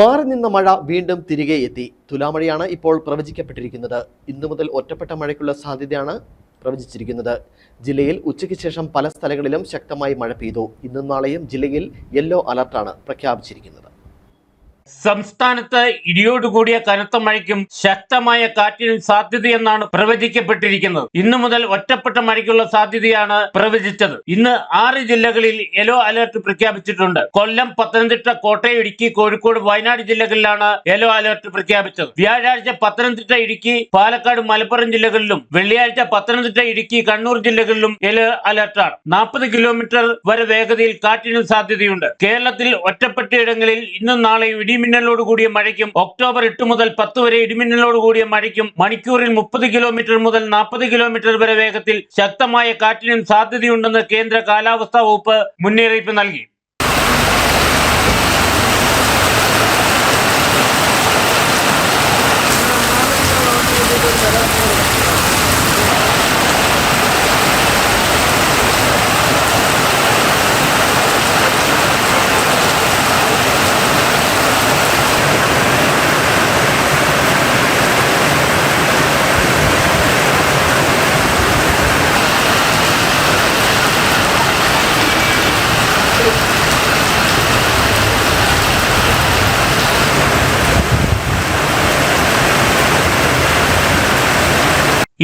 മാറി നിന്ന മഴ വീണ്ടും തിരികെ എത്തി. തുലാമഴയാണ് ഇപ്പോൾ പ്രവചിക്കപ്പെട്ടിരിക്കുന്നത്. ഇന്നു മുതൽ ഒറ്റപ്പെട്ട മഴയ്ക്കുള്ള സാധ്യതയാണ് പ്രവചിച്ചിരിക്കുന്നത്. ജില്ലയിൽ ഉച്ചയ്ക്ക് ശേഷം പല സ്ഥലങ്ങളിലും ശക്തമായി മഴ പെയ്തു. ഇന്നും നാളെയും ജില്ലയിൽ യെല്ലോ അലർട്ടാണ് പ്രഖ്യാപിച്ചിരിക്കുന്നത്. സംസ്ഥാനത്ത് ഇടിയോടുകൂടിയ കനത്ത മഴയ്ക്കും ശക്തമായ കാറ്റിനും സാധ്യതയെന്നാണ് പ്രവചിക്കപ്പെട്ടിരിക്കുന്നത്. ഇന്നു മുതൽ ഒറ്റപ്പെട്ട മഴയ്ക്കുള്ള സാധ്യതയാണ് പ്രവചിച്ചത്. ഇന്ന് ആറ് ജില്ലകളിൽ യെല്ലോ അലർട്ട് പ്രഖ്യാപിച്ചിട്ടുണ്ട്. കൊല്ലം പത്തനംതിട്ട കോട്ടയം ഇടുക്കി കോഴിക്കോട് വയനാട് ജില്ലകളിലാണ് യെല്ലോ അലർട്ട് പ്രഖ്യാപിച്ചത്. വ്യാഴാഴ്ച പത്തനംതിട്ട ഇടുക്കി പാലക്കാട് മലപ്പുറം ജില്ലകളിലും വെള്ളിയാഴ്ച പത്തനംതിട്ട ഇടുക്കി കണ്ണൂർ ജില്ലകളിലും യെല്ലോ അലർട്ടാണ്. നാൽപ്പത് കിലോമീറ്റർ വരെ വേഗതയിൽ കാറ്റിനും സാധ്യതയുണ്ട്. കേരളത്തിൽ ഒറ്റപ്പെട്ടയിടങ്ങളിൽ ഇന്നും നാളെയും ഇടിമിന്നലോട് കൂടിയ മഴയ്ക്കും ഒക്ടോബർ എട്ട് മുതൽ പത്ത് വരെ ഇടിമിന്നലോട് കൂടിയ മഴയ്ക്കും മണിക്കൂറിൽ മുപ്പത് കിലോമീറ്റർ മുതൽ നാൽപ്പത് കിലോമീറ്റർ വരെ വേഗത്തിൽ ശക്തമായ കാറ്റിനും സാധ്യതയുണ്ടെന്ന് കേന്ദ്ര കാലാവസ്ഥാ വകുപ്പ് മുന്നറിയിപ്പ് നൽകി.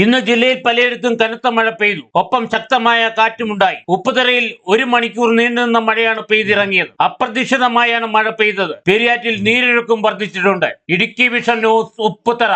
ഇന്ന് ജില്ലയിൽ പലയിടത്തും കനത്ത മഴ പെയ്തു. ഒപ്പം ശക്തമായ കാറ്റുമുണ്ടായി. ഉപ്പുതറയിൽ ഒരു മണിക്കൂർ നീണ്ടുനിന്ന മഴയാണ് പെയ്തിറങ്ങിയത്. അപ്രതീക്ഷിതമായാണ് മഴ പെയ്തത്. പെരിയാറ്റിൽ നീരൊഴുക്കും വർദ്ധിച്ചിട്ടുണ്ട്. Idukki vision news Upputhara.